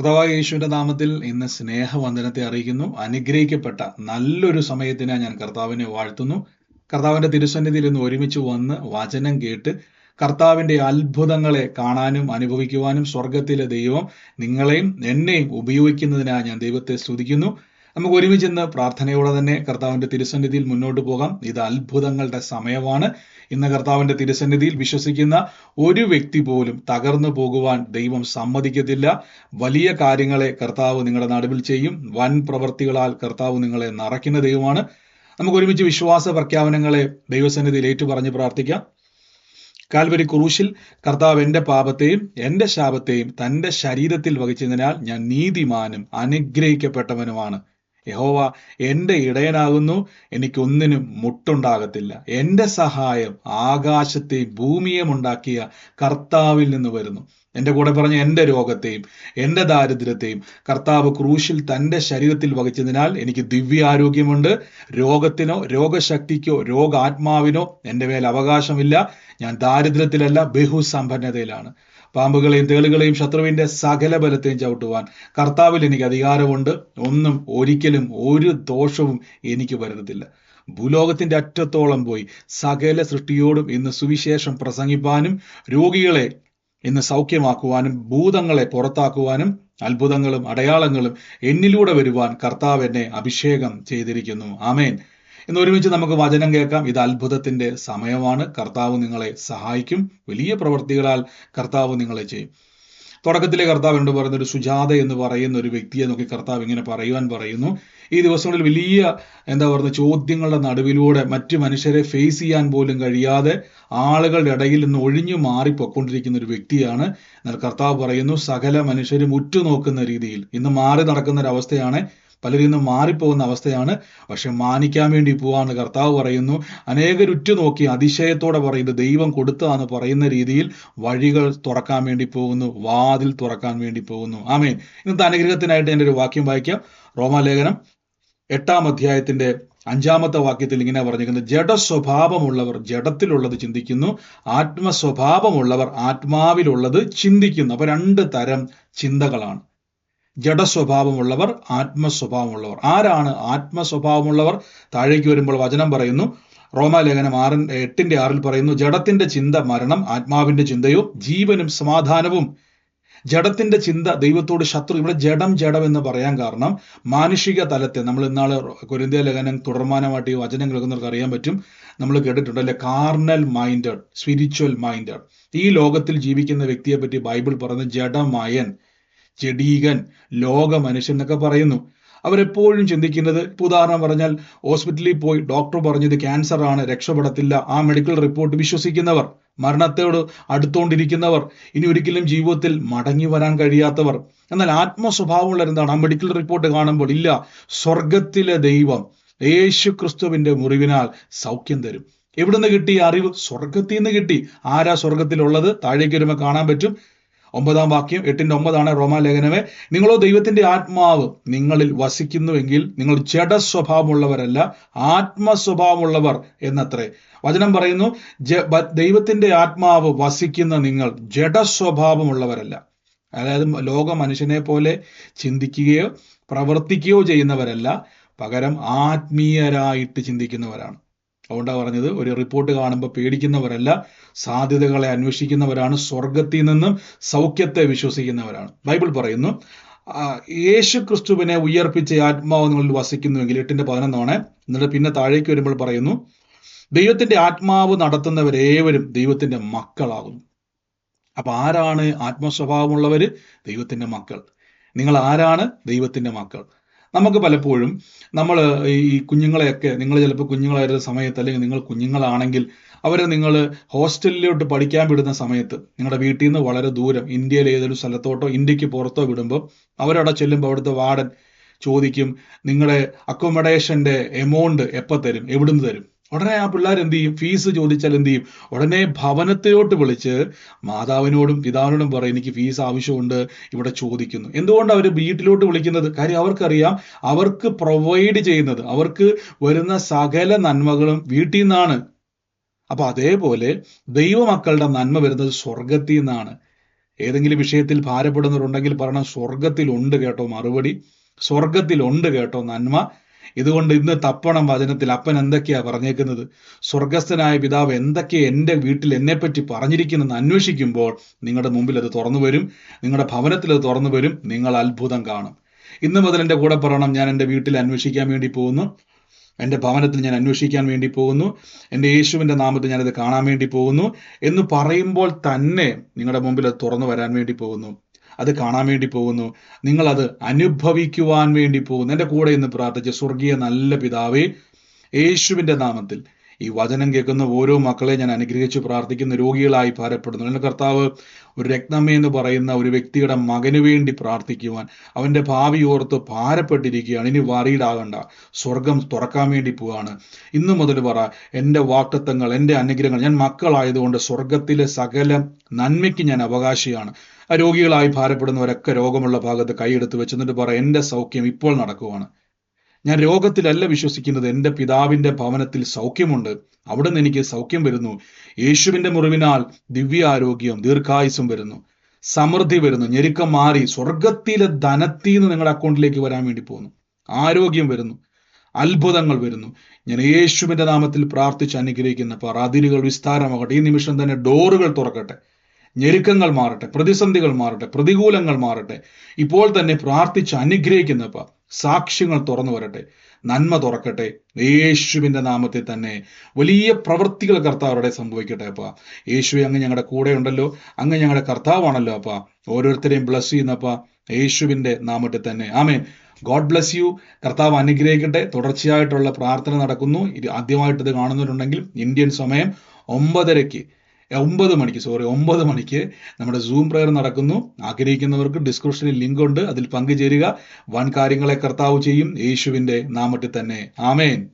കർത്താവായ യേശുവിന്റെ നാമത്തിൽ ഇന്ന് സ്നേഹവന്ദനത്തെ അറിയിക്കുന്നു. അനുഗ്രഹിക്കപ്പെട്ട നല്ലൊരു സമയത്തിനാ ഞാൻ കർത്താവിനെ വാഴ്ത്തുന്നു. കർത്താവിന്റെ തിരുസന്നിധിയിൽ ഇന്ന് ഒരുമിച്ച് വന്ന് വചനം കേട്ട് കർത്താവിന്റെ അത്ഭുതങ്ങളെ കാണാനും അനുഭവിക്കുവാനും സ്വർഗത്തിലെ ദൈവം നിങ്ങളെയും എന്നെയും ഉപയോഗിക്കുന്നതിനായി ഞാൻ ദൈവത്തെ സ്തുതിക്കുന്നു. നമുക്ക് ഒരുമിച്ച് ഇന്ന് പ്രാർത്ഥനയോടെ തന്നെ കർത്താവിന്റെ തിരുസന്നിധിയിൽ മുന്നോട്ട് പോകാം. ഇത് അത്ഭുതങ്ങളുടെ സമയമാണ്. ഇന്ന് കർത്താവിന്റെ തിരുസന്നിധിയിൽ വിശ്വസിക്കുന്ന ഒരു വ്യക്തി പോലും തകർന്നു പോകുവാൻ ദൈവം സമ്മതിക്കത്തില്ല. വലിയ കാര്യങ്ങളെ കർത്താവ് നിങ്ങളുടെ നടുവിൽ ചെയ്യും. വൻ പ്രവർത്തികളാൽ കർത്താവ് നിങ്ങളെ നിറയ്ക്കുന്ന ദൈവമാണ്. നമുക്ക് ഒരുമിച്ച് വിശ്വാസ പ്രഖ്യാപനങ്ങളെ ദൈവസന്നിധിയിൽ ഏറ്റുപറഞ്ഞ് പ്രാർത്ഥിക്കാം. കാൽവരി ക്രൂശിൽ കർത്താവ് എന്റെ പാപത്തെയും എന്റെ ശാപത്തെയും തന്റെ ശരീരത്തിൽ വഹിച്ചതിനാൽ ഞാൻ നീതിമാനും അനുഗ്രഹിക്കപ്പെട്ടവനുമാണ്. യഹോവ എന്റെ ഇടയനാകുന്നു. എനിക്കൊന്നിനും മുട്ടുണ്ടാകത്തില്ല. എന്റെ സഹായം ആകാശത്തെയും ഭൂമിയും ഉണ്ടാക്കിയ കർത്താവിൽ നിന്ന് വരുന്നു. എന്റെ കൂടെ പറഞ്ഞ എന്റെ രോഗത്തെയും എന്റെ ദാരിദ്ര്യത്തെയും കർത്താവ് ക്രൂശിൽ തന്റെ ശരീരത്തിൽ വഹിച്ചതിനാൽ എനിക്ക് ദിവ്യാരോഗ്യമുണ്ട്. രോഗത്തിനോ രോഗശക്തിക്കോ രോഗാത്മാവിനോ എന്റെ മേൽ അവകാശമില്ല. ഞാൻ ദാരിദ്ര്യത്തിലല്ല ബഹുസമ്പന്നതയിലാണ്. പാമ്പുകളെയും തേളുകളെയും ശത്രുവിന്റെ സകല ബലത്തെയും ചവിട്ടുവാൻ കർത്താവിൽ എനിക്ക് അധികാരമുണ്ട്. ഒന്നും ഒരിക്കലും ഒരു ദോഷവും എനിക്ക് വരുന്നതില്ല ഭൂലോകത്തിന്റെ അറ്റത്തോളം പോയി സകല സൃഷ്ടിയോടും ഇന്ന് സുവിശേഷം പ്രസംഗിപ്പാനും രോഗികളെ ഇന്ന് സൗഖ്യമാക്കുവാനും ഭൂതങ്ങളെ പുറത്താക്കുവാനും അത്ഭുതങ്ങളും അടയാളങ്ങളും എന്നിലൂടെ വരുവാൻ കർത്താവ് എന്നെ അഭിഷേകം ചെയ്തിരിക്കുന്നു. ആമേൻ. ഇന്ന് ഒരുമിച്ച് നമുക്ക് വചനം കേൾക്കാം. ഇത് അത്ഭുതത്തിന്റെ സമയമാണ്. കർത്താവ് നിങ്ങളെ സഹായിക്കും. വലിയ പ്രവൃത്തികളാൽ കർത്താവ് നിങ്ങളെ ചെയ്യും. തുടക്കത്തിലെ കർത്താവ് എന്ന് പറയുന്ന? ഒരു സുജാത എന്ന് പറയുന്ന ഒരു വ്യക്തിയെ നോക്കി കർത്താവ് ഇങ്ങനെ പറയുവാൻ പറയുന്നു. ഈ ദിവസങ്ങളിൽ വലിയ എന്താ പറയുക ചോദ്യങ്ങളുടെ നടുവിലൂടെ മറ്റു മനുഷ്യരെ ഫേസ് ചെയ്യാൻ പോലും കഴിയാതെ ആളുകളുടെ ഇടയിൽ നിന്ന് ഒഴിഞ്ഞു മാറി ഒരു വ്യക്തിയാണ്. എന്നാൽ കർത്താവ് പറയുന്നു സകല മനുഷ്യരും ഉറ്റുനോക്കുന്ന രീതിയിൽ ഇന്ന് മാറി നടക്കുന്ന ഒരു അവസ്ഥയാണ്. പലരിൽ നിന്നും മാറിപ്പോകുന്ന അവസ്ഥയാണ്. പക്ഷെ മാനിക്കാൻ വേണ്ടി പോവാണ് കർത്താവ് പറയുന്നു. അനേകരുറ്റു നോക്കി അതിശയത്തോടെ പറയുന്നത് ദൈവം കൊടുത്തതാന്ന് പറയുന്ന രീതിയിൽ വഴികൾ തുറക്കാൻ വേണ്ടി പോകുന്നു. വാതിൽ തുറക്കാൻ വേണ്ടി പോകുന്നു. ആമേൻ. ഇന്നത്തെ അനുഗ്രഹത്തിനായിട്ട് എന്റെ ഒരു വാക്യം വായിക്കാം. റോമാലേഖനം എട്ടാം അധ്യായത്തിന്റെ അഞ്ചാമത്തെ വാക്യത്തിൽ ഇങ്ങനെ പറഞ്ഞിരിക്കുന്നത് ജഡസ്വഭാവമുള്ളവർ ജഡത്തിലുള്ളത് ചിന്തിക്കുന്നു. ആത്മസ്വഭാവമുള്ളവർ ആത്മാവിലുള്ളത് ചിന്തിക്കുന്നു. അപ്പൊ രണ്ട് തരം ചിന്തകളാണ്. ജഡസ്വഭാവമുള്ളവർ ആത്മസ്വഭാവമുള്ളവർ. ആരാണ് ആത്മസ്വഭാവമുള്ളവർ? താഴേക്ക് വരുമ്പോൾ വചനം പറയുന്നു. റോമാലേഖനം ആറിൻ എട്ടിന്റെ ആറിൽ പറയുന്നു ജഡത്തിന്റെ ചിന്ത മരണം ആത്മാവിന്റെ ചിന്തയോ? ജീവനും സമാധാനവും. ജഡത്തിന്റെ ചിന്ത ദൈവത്തോട് ശത്രു. ഇവിടെ ജഡം ജഡം എന്ന് പറയാൻ കാരണം മാനുഷിക തലത്തെ നമ്മൾ ഇന്നാൾ കുരിന്തിയ ലേഖനം തുടർമാനമായിട്ട് ഈ വചനം കേൾക്കുന്നവർക്ക് അറിയാൻ പറ്റും. നമ്മൾ കേട്ടിട്ടുണ്ട് അല്ലെ? Carnal minded spiritual minded. ഈ ലോകത്തിൽ ജീവിക്കുന്ന വ്യക്തിയെ പറ്റി ബൈബിൾ പറയുന്നത് ജഡമയൻ. ജഡീകൻ ലോക മനുഷ്യൻ എന്നൊക്കെ പറയുന്നു. അവരെപ്പോഴും ചിന്തിക്കുന്നത് ഉദാഹരണം പറഞ്ഞാൽ ഹോസ്പിറ്റലിൽ പോയി ഡോക്ടർ പറഞ്ഞത് ക്യാൻസർ ആണ് രക്ഷപ്പെടത്തില്ല ആ മെഡിക്കൽ റിപ്പോർട്ട് വിശ്വസിക്കുന്നവർ മരണത്തോട് അടുത്തോണ്ടിരിക്കുന്നവർ ഇനി ഒരിക്കലും ജീവിതത്തിൽ മടങ്ങി വരാൻ കഴിയാത്തവർ. എന്നാൽ ആത്മസ്വഭാവമുള്ള എന്താണ്? ആ മെഡിക്കൽ റിപ്പോർട്ട് കാണുമ്പോൾ ഇല്ല സ്വർഗത്തിലെ ദൈവം യേശു ക്രിസ്തുവിന്റെ മുറിവിനാൽ സൗഖ്യം തരും. എവിടുന്ന് കിട്ടി അറിവ്? സ്വർഗത്തിൽ നിന്ന് കിട്ടി. ആരാ സ്വർഗത്തിലുള്ളത് താഴേക്ക് വരുമ്പോൾ കാണാൻ പറ്റും. ഒമ്പതാം വാക്യം എട്ടിന്റെ ഒമ്പതാണ് റോമാലേഖനമേ നിങ്ങളോ ദൈവത്തിന്റെ ആത്മാവ് നിങ്ങളിൽ വസിക്കുന്നുവെങ്കിൽ നിങ്ങൾ ജഡ സ്വഭാവമുള്ളവരല്ല ആത്മസ്വഭാവമുള്ളവർ എന്നത്രേ. വചനം പറയുന്നു ദൈവത്തിന്റെ ആത്മാവ് വസിക്കുന്ന നിങ്ങൾ ജഡ സ്വഭാവമുള്ളവരല്ല അതായത് ലോക മനുഷ്യനെ പോലെ ചിന്തിക്കുകയോ പ്രവർത്തിക്കുകയോ ചെയ്യുന്നവരല്ല പകരം ആത്മീയരായിട്ട് ചിന്തിക്കുന്നവരാണ്. അതുകൊണ്ടാണ് പറഞ്ഞത് ഒരു റിപ്പോർട്ട് കാണുമ്പോൾ പേടിക്കുന്നവരല്ല സാധ്യതകളെ അന്വേഷിക്കുന്നവരാണ് സ്വർഗത്തിൽ നിന്നും സൗഖ്യത്തെ വിശ്വസിക്കുന്നവരാണ്. ബൈബിൾ പറയുന്നു യേശു ക്രിസ്തുവിനെ ഉയർപ്പിച്ച ആത്മാവ് നിങ്ങളിൽ വസിക്കുന്നുവെങ്കിൽ എട്ടിന്റെ പതിനൊന്നാണ് എന്നിട്ട് പിന്നെ താഴേക്ക് വരുമ്പോൾ പറയുന്നു ദൈവത്തിന്റെ ആത്മാവ് നടത്തുന്നവരേവരും ദൈവത്തിന്റെ മക്കളാകുന്നു. അപ്പൊ ആരാണ് ആത്മസ്വഭാവമുള്ളവര്? ദൈവത്തിന്റെ മക്കൾ. നിങ്ങൾ ആരാണ്? ദൈവത്തിന്റെ മക്കൾ. നമുക്ക് പലപ്പോഴും നമ്മൾ ഈ കുഞ്ഞുങ്ങളെയൊക്കെ നിങ്ങൾ ചിലപ്പോൾ കുഞ്ഞുങ്ങളായിരുന്ന സമയത്ത് അല്ലെങ്കിൽ നിങ്ങൾ കുഞ്ഞുങ്ങളാണെങ്കിൽ അവരെ നിങ്ങൾ ഹോസ്റ്റലിലോട്ട് പഠിക്കാൻ വിടുന്ന സമയത്ത് നിങ്ങളുടെ വീട്ടിൽ നിന്ന് വളരെ ദൂരം ഇന്ത്യയിലെ ഏതൊരു സ്ഥലത്തോട്ടോ ഇന്ത്യയ്ക്ക് പുറത്തോ വിടുമ്പോൾ അവരവിടെ ചെല്ലുമ്പോൾ അവിടുത്തെ വാർഡൻ ചോദിക്കും നിങ്ങളുടെ അക്കോമഡേഷന്റെ എമൗണ്ട് എപ്പോൾ തരും? എവിടുന്ന് തരും? ഉടനെ ആ പിള്ളേർ എന്ത് ചെയ്യും? ഫീസ് ചോദിച്ചാൽ എന്ത് ചെയ്യും? ഉടനെ ഭവനത്തിലോട്ട് വിളിച്ച് മാതാവിനോടും പിതാവിനോടും പറയും എനിക്ക് ഫീസ് ആവശ്യമുണ്ട് ഇവിടെ ചോദിക്കുന്നു. എന്തുകൊണ്ട് അവർ വീട്ടിലോട്ട് വിളിക്കുന്നത്? കാര്യം അവർക്കറിയാം അവർക്ക് പ്രൊവൈഡ് ചെയ്യുന്നത് അവർക്ക് വരുന്ന സകല നന്മകളും വീട്ടിൽ നിന്നാണ്. അപ്പൊ അതേപോലെ ദൈവമക്കളുടെ നന്മ വരുന്നത് സ്വർഗത്തിൽ നിന്നാണ്. ഏതെങ്കിലും വിഷയത്തിൽ ഭാരപ്പെടുന്നവരുണ്ടെങ്കിൽ പറയണം സ്വർഗത്തിലുണ്ട് കേട്ടോ മറുപടി. സ്വർഗത്തിലുണ്ട് കേട്ടോ നന്മ. ഇതുകൊണ്ട് ഇന്ന് തപ്പണം വചനത്തിൽ അപ്പൻ എന്തൊക്കെയാ പറഞ്ഞേക്കുന്നത്? സ്വർഗസ്ഥനായ പിതാവ് എന്തൊക്കെയാ എന്റെ വീട്ടിൽ എന്നെപ്പറ്റി പറഞ്ഞിരിക്കുന്നെന്ന് അന്വേഷിക്കുമ്പോൾ നിങ്ങളുടെ മുമ്പിൽ അത് തുറന്നു വരും നിങ്ങളുടെ ഭവനത്തിൽ അത് തുറന്നു വരും നിങ്ങൾ അത്ഭുതം കാണും. ഇന്ന് മുതൽ എന്റെ കൂടെ പറയണം ഞാൻ എന്റെ വീട്ടിൽ അന്വേഷിക്കാൻ വേണ്ടി പോകുന്നു. എന്റെ ഭവനത്തിൽ ഞാൻ അന്വേഷിക്കാൻ വേണ്ടി പോകുന്നു. എന്റെ യേശുവിന്റെ നാമത്തിൽ ഞാനത് കാണാൻ വേണ്ടി പോകുന്നു. എന്ന് പറയുമ്പോൾ തന്നെ നിങ്ങളുടെ മുമ്പിൽ അത് തുറന്നു വരാൻ വേണ്ടി പോകുന്നു. അത് കാണാൻ വേണ്ടി പോകുന്നു. നിങ്ങൾ അത് അനുഭവിക്കുവാൻ വേണ്ടി പോകുന്നു. എന്റെ കൂടെ ഇന്ന് പ്രാർത്ഥിച്ച സ്വർഗീയ നല്ല പിതാവേ യേശുവിന്റെ നാമത്തിൽ ഈ വചനം കേൾക്കുന്ന ഓരോ മക്കളെ ഞാൻ അനുഗ്രഹിച്ച് പ്രാർത്ഥിക്കുന്ന രോഗികളായി ഭാരപ്പെടുന്നു. എന്റെ കർത്താവ് ഒരു രത്നമ്മ എന്ന് പറയുന്ന ഒരു വ്യക്തിയുടെ മകന് വേണ്ടി പ്രാർത്ഥിക്കുവാൻ അവന്റെ ഭാവി ഓർത്ത് ഭാരപ്പെട്ടിരിക്കുകയാണ്. ഇനി വറീഡാകണ്ട. സ്വർഗം തുറക്കാൻ വേണ്ടി പോവാണ്. ഇന്നു മുതൽ പറ എന്റെ വാക്തത്വങ്ങൾ എന്റെ അനുഗ്രഹങ്ങൾ ഞാൻ മക്കളായതുകൊണ്ട് സ്വർഗത്തിലെ സകല നന്മയ്ക്ക് ഞാൻ അവകാശിയാണ്. രോഗികളായി ഭാരപ്പെടുന്നവരൊക്കെ രോഗമുള്ള ഭാഗത്ത് കൈയെടുത്ത് വെച്ചെന്നിട്ട് പറ എന്റെ സൗഖ്യം ഇപ്പോൾ നടക്കുവാണ്. ഞാൻ രോഗത്തിലല്ല വിശ്വസിക്കുന്നത്. എന്റെ പിതാവിന്റെ ഭവനത്തിൽ സൗഖ്യമുണ്ട്. അവിടെ നിന്ന് എനിക്ക് സൗഖ്യം വരുന്നു. യേശുവിന്റെ മുറിവിനാൽ ദിവ്യാരോഗ്യം ദീർഘായുസും വരുന്നു. സമൃദ്ധി വരുന്നു. ഞെരുക്കം മാറി. സ്വർഗത്തിലെ ധനത്തിൽ നിന്ന് നിങ്ങളുടെ അക്കൗണ്ടിലേക്ക് വരാൻ വേണ്ടി പോകുന്നു. ആരോഗ്യം വരുന്നു. അത്ഭുതങ്ങൾ വരുന്നു. ഞാൻ യേശുവിന്റെ നാമത്തിൽ പ്രാർത്ഥിച്ച് അനുഗ്രഹിക്കുന്ന അതിരുകൾ വിസ്താരമാകട്ടെ. ഈ നിമിഷം തന്നെ ഡോറുകൾ തുറക്കട്ടെ. ഞെരുക്കങ്ങൾ മാറട്ടെ. പ്രതിസന്ധികൾ മാറട്ടെ. പ്രതികൂലങ്ങൾ മാറട്ടെ. ഇപ്പോൾ തന്നെ പ്രാർത്ഥിച്ച് അനുഗ്രഹിക്കുന്നപ്പ സാക്ഷ്യങ്ങൾ തുറന്നു വരട്ടെ നന്മ തുറക്കട്ടെ യേശുവിന്റെ നാമത്തിൽ തന്നെ വലിയ പ്രവൃത്തികൾ കർത്താവരുടെ സംഭവിക്കട്ടെ അപ്പ. യേശു അങ്ങ് ഞങ്ങളുടെ കൂടെ ഉണ്ടല്ലോ അങ്ങ് ഞങ്ങളുടെ കർത്താവാണല്ലോ അപ്പ. ഓരോരുത്തരെയും ബ്ലസ് ചെയ്യുന്നപ്പ യേശുവിന്റെ നാമത്തിൽ തന്നെ. ആമേ ഗോഡ് ബ്ലസ് യു കർത്താവ് അനുഗ്രഹിക്കട്ടെ. തുടർച്ചയായിട്ടുള്ള പ്രാർത്ഥന നടക്കുന്നു. ഇത് ആദ്യമായിട്ട് ഇത് കാണുന്നവരുണ്ടെങ്കിൽ ഇന്ത്യൻ സമയം ഒമ്പതരയ്ക്ക്. ഒമ്പത് മണിക്ക് സോറി ഒമ്പത് മണിക്ക് നമ്മുടെ സൂം പ്രയർ നടക്കുന്നു. ആഗ്രഹിക്കുന്നവർക്ക് ഡിസ്ക്രിപ്ഷനിൽ ലിങ്ക് ഉണ്ട്. അതിൽ പങ്കുചേരുക. വൻ കാര്യങ്ങളെ കർത്താവ് ചെയ്യും. യേശുവിന്റെ നാമത്തിൽ തന്നെ. ആമേൻ.